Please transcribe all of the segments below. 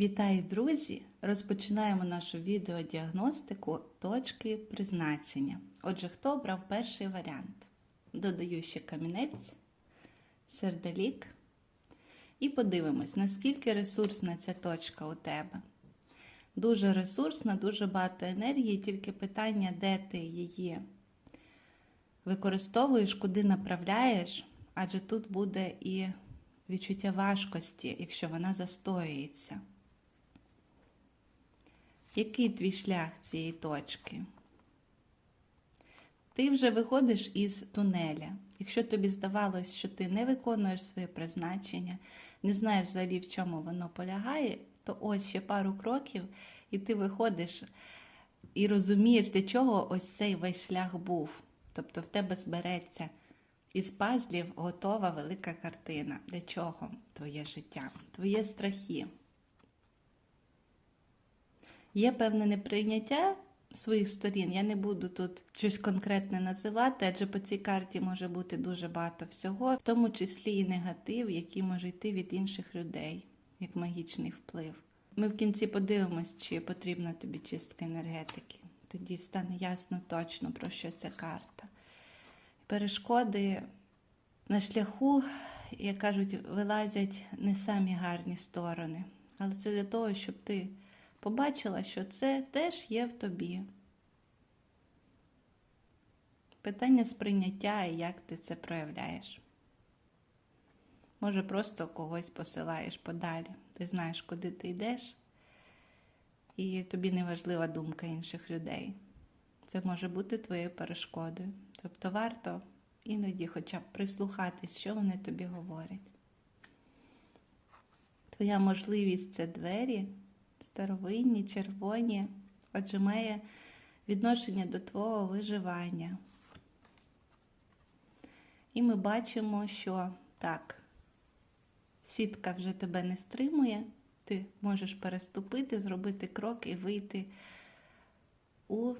Вітаю, друзі! Розпочинаємо нашу відеодіагностику точки призначення. Отже, хто обрав перший варіант? Додаю ще камінець, сердолік. І подивимось, наскільки ресурсна ця точка у тебе. Дуже ресурсна, дуже багато енергії, тільки питання, де ти її використовуєш, куди направляєш, адже тут буде і відчуття важкості, якщо вона застоюється. Який твій шлях цієї точки? Ти вже виходиш із тунеля. Якщо тобі здавалось, що ти не виконуєш своє призначення, не знаєш взагалі, в чому воно полягає, то ось ще пару кроків, і ти виходиш і розумієш, для чого ось цей весь шлях був. Тобто в тебе збереться із пазлів готова велика картина. Для чого твоє життя, твої страхи. Є певне неприйняття своїх сторін. Я не буду тут щось конкретне називати, адже по цій карті може бути дуже багато всього, в тому числі і негатив, який може йти від інших людей, як магічний вплив. Ми в кінці подивимось, чи потрібна тобі чистка енергетики. Тоді стане ясно точно, про що ця карта. Перешкоди на шляху, як кажуть, вилазять не самі гарні сторони. Але це для того, щоб ти побачила, що це теж є в тобі. Питання сприйняття і як ти це проявляєш. Може, просто когось посилаєш подалі. Ти знаєш, куди ти йдеш, і тобі не важлива думка інших людей. Це може бути твоєю перешкодою. Тобто варто іноді хоча б прислухатись, що вони тобі говорять. Твоя можливість це двері, старовинні, червоні, отже, має відношення до твого виживання. І ми бачимо, що так, сітка вже тебе не стримує, ти можеш переступити, зробити крок і вийти у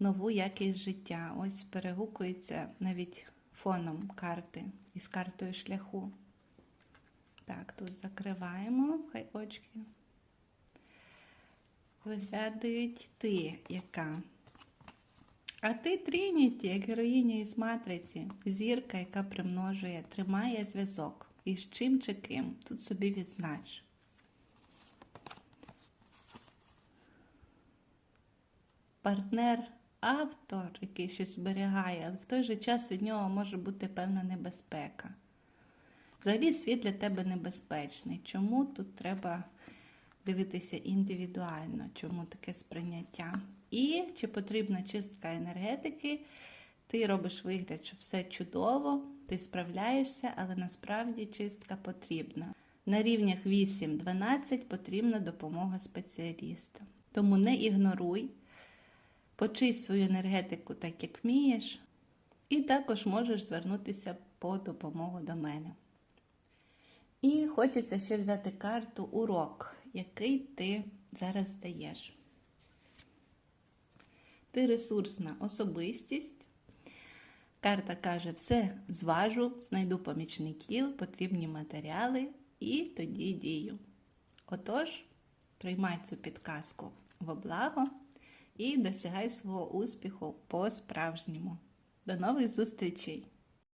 нову якість життя. Ось перегукується навіть фоном карти із картою шляху. Так, тут закриваємо, хай очки. Виглядають ти, яка. А ти Трініті, як героїня із матриці, зірка, яка примножує, тримає зв'язок. І з чим чи ким. Тут собі відзнач. Партнер автор, який щось зберігає, але в той же час від нього може бути певна небезпека. Взагалі світ для тебе небезпечний. Чому тут треба дивитися індивідуально, чому таке сприйняття? І чи потрібна чистка енергетики? Ти робиш вигляд, що все чудово, ти справляєшся, але насправді чистка потрібна. На рівнях 8-12 потрібна допомога спеціаліста. Тому не ігноруй, почисть свою енергетику так, як вмієш, і також можеш звернутися по допомогу до мене. І хочеться ще взяти карту урок, який ти зараз здаєш. Ти ресурсна особистість. Карта каже, все зважу, знайду помічників, потрібні матеріали і тоді дію. Отож, приймай цю підказку в облаго і досягай свого успіху по-справжньому. До нових зустрічей!